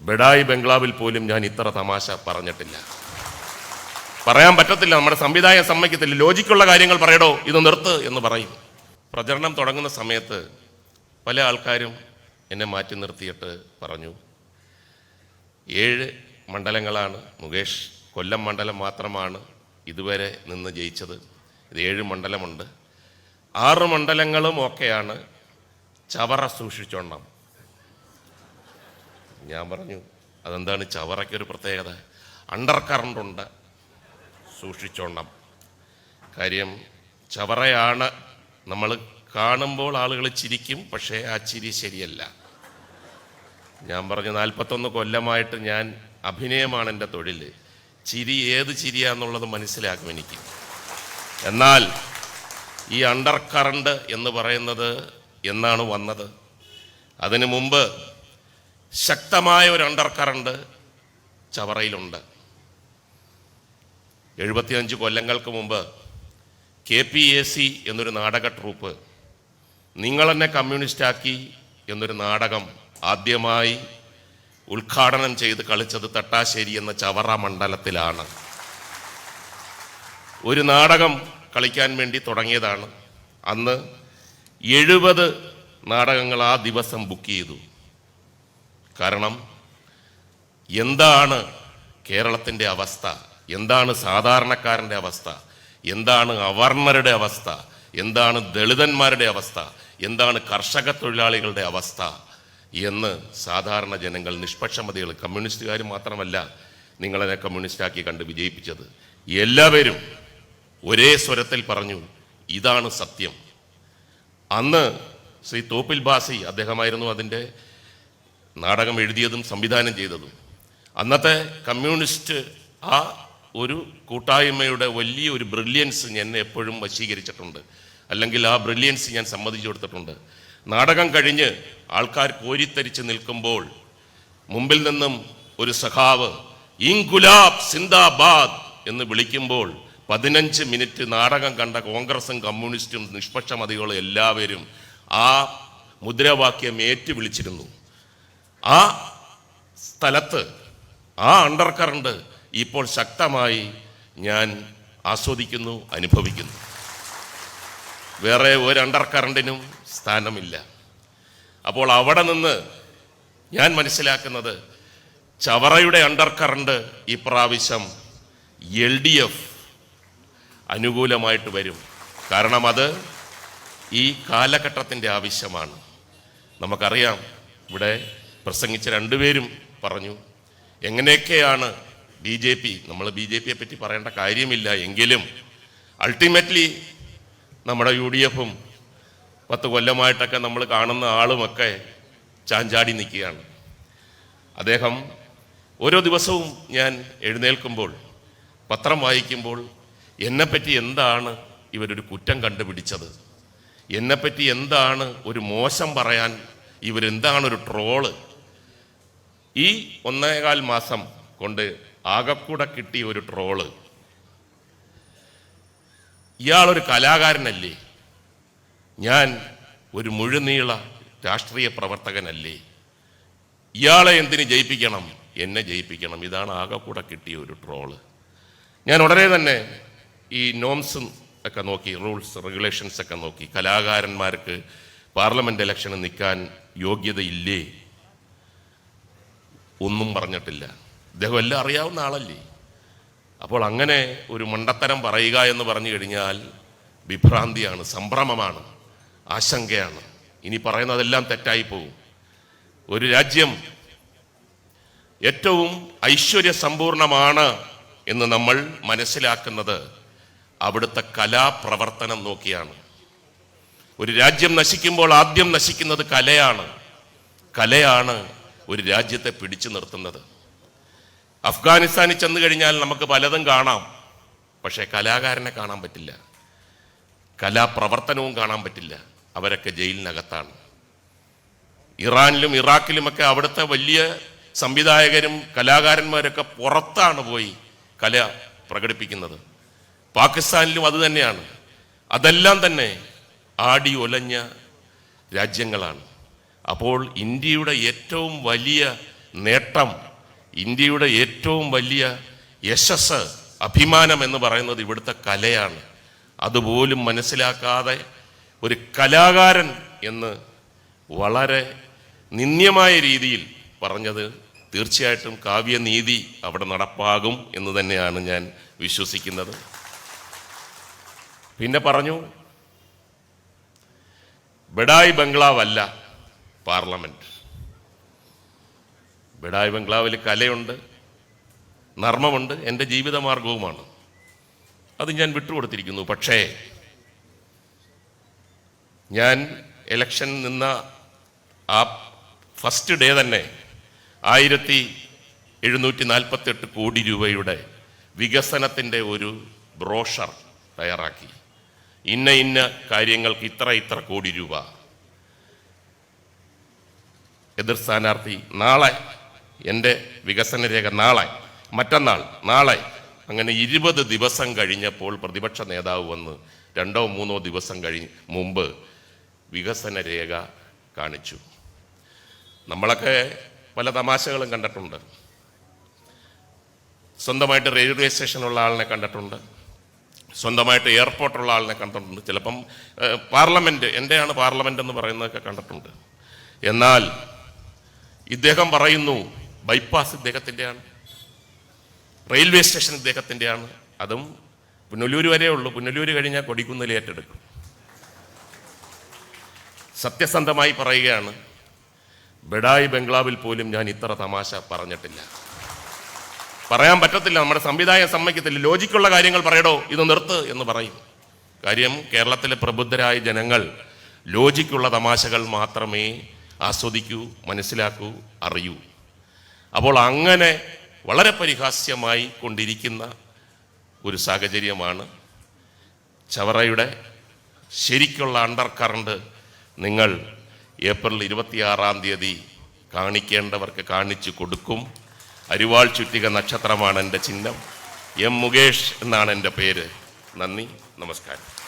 ബെഡായി ബംഗ്ലാവിൽ പോലും ഞാൻ ഇത്ര തമാശ പറഞ്ഞിട്ടില്ല. പറയാൻ പറ്റത്തില്ല നമ്മുടെ സംവിധായം സമ്മതിക്കത്തില്ല. ലോജിക്കുള്ള കാര്യങ്ങൾ പറയടോ ഇത് നിർത്ത് എന്ന് പറയും. പ്രചരണം തുടങ്ങുന്ന സമയത്ത് പല ആൾക്കാരും എന്നെ മാറ്റി നിർത്തിയിട്ട് പറഞ്ഞു ഏഴ് മണ്ഡലങ്ങളാണ് മുകേഷ് കൊല്ലം മണ്ഡലം മാത്രമാണ് ഇതുവരെ നിന്ന് ജയിച്ചത്. ഇത് ഏഴ് മണ്ഡലമുണ്ട്. ആറ് മണ്ഡലങ്ങളും ഒക്കെയാണ് ചവറ സൂക്ഷിച്ചോണം. ഞാൻ പറഞ്ഞു അതെന്താണ് ചവറയ്ക്കൊരു പ്രത്യേകത? അണ്ടർ കറണ്ട് ഉണ്ട്. സൂക്ഷിച്ചോണം. കാര്യം ചവറയാണ് നമ്മൾ കാണുമ്പോൾ ആളുകൾ ചിരിക്കും പക്ഷേ ആ ചിരി ശരിയല്ല. ഞാൻ പറഞ്ഞു നാൽപ്പത്തൊന്ന് കൊല്ലമായിട്ട് ഞാൻ അഭിനയമാണ് എന്റെ തൊഴിൽ. ചിരി ഏത് ചിരിയാന്നുള്ളത് മനസ്സിലാക്കും എനിക്ക്. എന്നാൽ ഈ അണ്ടർ കറണ്ട് എന്ന് പറയുന്നത് എന്നാണ് വന്നത്. അതിനു മുമ്പ് ശക്തമായ ഒരു അണ്ടർ കറണ്ട് ചവറയിലുണ്ട്. എഴുപത്തിയഞ്ച് കൊല്ലങ്ങൾക്ക് മുമ്പ് കെ പി എ സി എന്നൊരു നാടക ട്രൂപ്പ് നിങ്ങളെന്നെ കമ്മ്യൂണിസ്റ്റാക്കി എന്നൊരു നാടകം ആദ്യമായി ഉദ്ഘാടനം ചെയ്ത് കളിച്ചത് തട്ടാശ്ശേരി എന്ന ചവറ മണ്ഡലത്തിലാണ്. ഒരു നാടകം കളിക്കാൻ വേണ്ടി തുടങ്ങിയതാണ്. അന്ന് എഴുപത് നാടകങ്ങൾ ആ ദിവസം ബുക്ക് ചെയ്തു. കാരണം എന്താണ് കേരളത്തിന്റെ അവസ്ഥ? എന്താണ് സാധാരണക്കാരന്റെ അവസ്ഥ? എന്താണ് അവർണരുടെ അവസ്ഥ? എന്താണ് ദളിതന്മാരുടെ അവസ്ഥ? എന്താണ് കർഷക തൊഴിലാളികളുടെ അവസ്ഥ? എന്ന് സാധാരണ ജനങ്ങൾ നിഷ്പക്ഷമതികൾ കമ്മ്യൂണിസ്റ്റുകാർ മാത്രമല്ല നിങ്ങളെ കമ്മ്യൂണിസ്റ്റാക്കി കണ്ട് വിജയിപ്പിച്ചത്. എല്ലാവരും ഒരേ സ്വരത്തിൽ പറഞ്ഞു ഇതാണ് സത്യം. അന്ന് ശ്രീ തോപ്പിൽ ബാസി അദ്ദേഹമായിരുന്നു അതിന്റെ നാടകം എഴുതിയതും സംവിധാനം ചെയ്തതും. അന്നത്തെ കമ്മ്യൂണിസ്റ്റ് ആ ഒരു കൂട്ടായ്മയുടെ വലിയ ഒരു ബ്രില്യൻസ് എന്നെ എപ്പോഴും വശീകരിച്ചിട്ടുണ്ട്. അല്ലെങ്കിൽ ആ ബ്രില്യൻസ് ഞാൻ സമ്മതിച്ചു കൊടുത്തിട്ടുണ്ട്. നാടകം കഴിഞ്ഞ് ആൾക്കാർ കോരിത്തരിച്ച് നിൽക്കുമ്പോൾ മുമ്പിൽ നിന്നും ഒരു സഖാവ് ഇൻഗുലാബ് സിന്ദാബാദ് എന്ന് വിളിക്കുമ്പോൾ പതിനഞ്ച് മിനിറ്റ് നാടകം കണ്ട കോൺഗ്രസും കമ്മ്യൂണിസ്റ്റും നിഷ്പക്ഷമതികളും എല്ലാവരും ആ മുദ്രാവാക്യം ഏറ്റു വിളിച്ചിരുന്നു. ആ സ്ഥലത്ത് ആ അണ്ടർ കറണ്ട് ഇപ്പോൾ ശക്തമായി ഞാൻ ആസ്വദിക്കുന്നു അനുഭവിക്കുന്നു. വേറെ ഒരു അണ്ടർ കറണ്ടിനും സ്ഥാനമില്ല. അപ്പോൾ അവിടെ നിന്ന് ഞാൻ മനസ്സിലാക്കുന്നത് ചവറയുടെ അണ്ടർ കറണ്ട് ഇപ്രാവശ്യം എൽ ഡി എഫ് അനുകൂലമായിട്ട് വരും. കാരണം അത് ഈ കാലഘട്ടത്തിന്റെ ആവശ്യമാണ്. നമുക്കറിയാം ഇവിടെ പ്രസംഗിച്ച രണ്ടുപേരും പറഞ്ഞു എങ്ങനെയൊക്കെയാണ് ബി ജെ പി? നമ്മൾ ബി ജെ പിയെ പറ്റി പറയേണ്ട കാര്യമില്ല. എങ്കിലും അൾട്ടിമേറ്റ്ലി നമ്മുടെ യു ഡി എഫും പത്ത് കൊല്ലമായിട്ടൊക്കെ നമ്മൾ കാണുന്ന ആളുമൊക്കെ ചാഞ്ചാടി നിൽക്കുകയാണ്. അദ്ദേഹം ഓരോ ദിവസവും ഞാൻ എഴുന്നേൽക്കുമ്പോൾ പത്രം വായിക്കുമ്പോൾ എന്നെപ്പറ്റി എന്താണ് ഇവരൊരു കുറ്റം കണ്ടുപിടിച്ചത്? എന്നെപ്പറ്റി എന്താണ് ഒരു മോശം പറയാൻ ഇവരെന്താണ് ഒരു ട്രോൾ? ഈ ഒന്നേകാൽ മാസം കൊണ്ട് ആകെക്കൂടെ കിട്ടിയ ഒരു ട്രോൾ. ഇയാളൊരു കലാകാരനല്ലേ? ഞാൻ ഒരു മുഴുനീള രാഷ്ട്രീയ പ്രവർത്തകനല്ലേ? ഇയാളെ എന്തിന് ജയിപ്പിക്കണം? എന്നെ ജയിപ്പിക്കണം. ഇതാണ് ആകെക്കൂടെ കിട്ടിയ ഒരു ട്രോൾ. ഞാൻ ഉടനെ തന്നെ ഈ നോംസ് ഒക്കെ നോക്കി റൂൾസ് റെഗുലേഷൻസ് ഒക്കെ നോക്കി കലാകാരന്മാർക്ക് പാർലമെന്റ് ഇലക്ഷന് നിൽക്കാൻ യോഗ്യതയില്ലേ? ഒന്നും പറഞ്ഞിട്ടില്ല. അദ്ദേഹം എല്ലാം അറിയാവുന്ന ആളല്ലേ? അപ്പോൾ അങ്ങനെ ഒരു മണ്ടത്തരം പറയുക എന്ന് പറഞ്ഞു കഴിഞ്ഞാൽ വിഭ്രാന്തിയാണ് സംഭ്രമമാണ് ആശങ്കയാണ്. ഇനി പറയുന്നതെല്ലാം തെറ്റായി പോകും. ഒരു രാജ്യം ഏറ്റവും ഐശ്വര്യ സമ്പൂർണമാണ് എന്ന് നമ്മൾ മനസ്സിലാക്കുന്നത് അവിടുത്തെ കലാപ്രവർത്തനം നോക്കിയാണ്. ഒരു രാജ്യം നശിക്കുമ്പോൾ ആദ്യം നശിക്കുന്നത് കലയാണ്. കലയാണ് ഒരു രാജ്യത്തെ പിടിച്ചു നിർത്തുന്നത്. അഫ്ഗാനിസ്ഥാനിൽ ചെന്ന് കഴിഞ്ഞാൽ നമുക്ക് പലതും കാണാം. പക്ഷേ കലാകാരനെ കാണാൻ പറ്റില്ല. കലാപ്രവർത്തനവും കാണാൻ പറ്റില്ല. അവരൊക്കെ ജയിലിനകത്താണ്. ഇറാനിലും ഇറാഖിലുമൊക്കെ അവിടുത്തെ വലിയ സംവിധായകരും കലാകാരന്മാരൊക്കെ പുറത്താണ് പോയി കല പ്രകടിപ്പിക്കുന്നത്. പാകിസ്ഥാനിലും അത് തന്നെയാണ്. അതെല്ലാം തന്നെ ആടി ഒലഞ്ഞ രാജ്യങ്ങളാണ്. അപ്പോൾ ഇന്ത്യയുടെ ഏറ്റവും വലിയ നേട്ടം ഇന്ത്യയുടെ ഏറ്റവും വലിയ യശസ് അഭിമാനം എന്ന് പറയുന്നത് ഇവിടുത്തെ കലയാണ്. അതുപോലും മനസ്സിലാക്കാതെ ഒരു കലാകാരൻ എന്ന് വളരെ നിന്ദ്യമായ രീതിയിൽ പറഞ്ഞത് തീർച്ചയായിട്ടും കാവ്യനീതി അവിടെ നടപ്പാകും എന്ന് തന്നെയാണ് ഞാൻ വിശ്വസിക്കുന്നത്. പിന്നെ പറഞ്ഞു ബഡായി ബംഗ്ലാവല്ല പാർലമെന്റ്. ബിഡായ് ബംഗ്ലാവിൽ കലയുണ്ട് നർമ്മമുണ്ട് എന്റെ ജീവിതമാർഗവുമാണ്. അത് ഞാൻ വിട്ടുകൊടുത്തിരിക്കുന്നു. പക്ഷേ ഞാൻ ഇലക്ഷൻ നിന്ന ആ ഫസ്റ്റ് ഡേ തന്നെ ആയിരത്തി എഴുന്നൂറ്റി നാൽപ്പത്തെട്ട് കോടി രൂപയുടെ വികസനത്തിന്റെ ഒരു ബ്രോഷർ തയ്യാറാക്കി. ഇന്ന ഇന്ന കാര്യങ്ങൾക്ക് ഇത്ര ഇത്ര കോടി രൂപ. എതിർ സ്ഥാനാർത്ഥി നാളെ എന്റെ വികസന രേഖ നാളെ മറ്റന്നാൾ നാളെ. അങ്ങനെ ഇരുപത് ദിവസം കഴിഞ്ഞപ്പോൾ പ്രതിപക്ഷ നേതാവ് വന്ന് രണ്ടോ മൂന്നോ ദിവസം കഴിഞ്ഞ് മുമ്പ് വികസന രേഖ കാണിച്ചു. നമ്മളൊക്കെ പല തമാശകളും കണ്ടിട്ടുണ്ട്. സ്വന്തമായിട്ട് റെയിൽവേ സ്റ്റേഷനുള്ള ആളിനെ കണ്ടിട്ടുണ്ട്. സ്വന്തമായിട്ട് എയർപോർട്ടുള്ള ആളിനെ കണ്ടിട്ടുണ്ട്. ചിലപ്പം പാർലമെന്റ് എന്റെയാണ് പാർലമെന്റ് എന്ന് പറയുന്നതൊക്കെ കണ്ടിട്ടുണ്ട്. എന്നാൽ ഇദ്ദേഹം പറയുന്നു ബൈപ്പാസ് ഇദ്ദേഹത്തിന്റെയാണ് റെയിൽവേ സ്റ്റേഷൻ ഇദ്ദേഹത്തിന്റെയാണ് അതും പുനലൂർ വരെ ഉള്ളൂ. പുനലൂർ കഴിഞ്ഞാൽ കൊടിക്കുന്നിൽ ഏറ്റെടുക്കും. സത്യസന്ധമായി പറയുകയാണ് ബഡായി ബംഗ്ലാവിൽ പോലും ഞാൻ ഇത്ര തമാശ പറഞ്ഞിട്ടില്ല. പറയാൻ പറ്റത്തില്ല. നമ്മുടെ സംവിധായം സമ്മതിക്കത്തില്ല. ലോജിക്കുള്ള കാര്യങ്ങൾ പറയടോ ഇത് നിർത്ത് എന്ന് പറയും. കാര്യം കേരളത്തിലെ പ്രബുദ്ധരായ ജനങ്ങൾ ലോജിക്കുള്ള തമാശകൾ മാത്രമേ ആസ്വദിക്കൂ മനസ്സിലാക്കൂ അറിയൂ. അപ്പോൾ അങ്ങനെ വളരെ പരിഹാസ്യമായി കൊണ്ടിരിക്കുന്ന ഒരു സാഹചര്യമാണ് ചവറയുടെ ശരിക്കുള്ള അണ്ടർ കറണ്ട് നിങ്ങൾ ഏപ്രിൽ ഇരുപത്തിയാറാം തീയതി കാണിക്കേണ്ടവർക്ക് കാണിച്ചു കൊടുക്കും. അരിവാൾ ചുറ്റിക നക്ഷത്രമാണ് എന്റെ ചിഹ്നം. എം മുകേഷ് എന്നാണ് എന്റെ പേര്. നന്ദി നമസ്കാരം.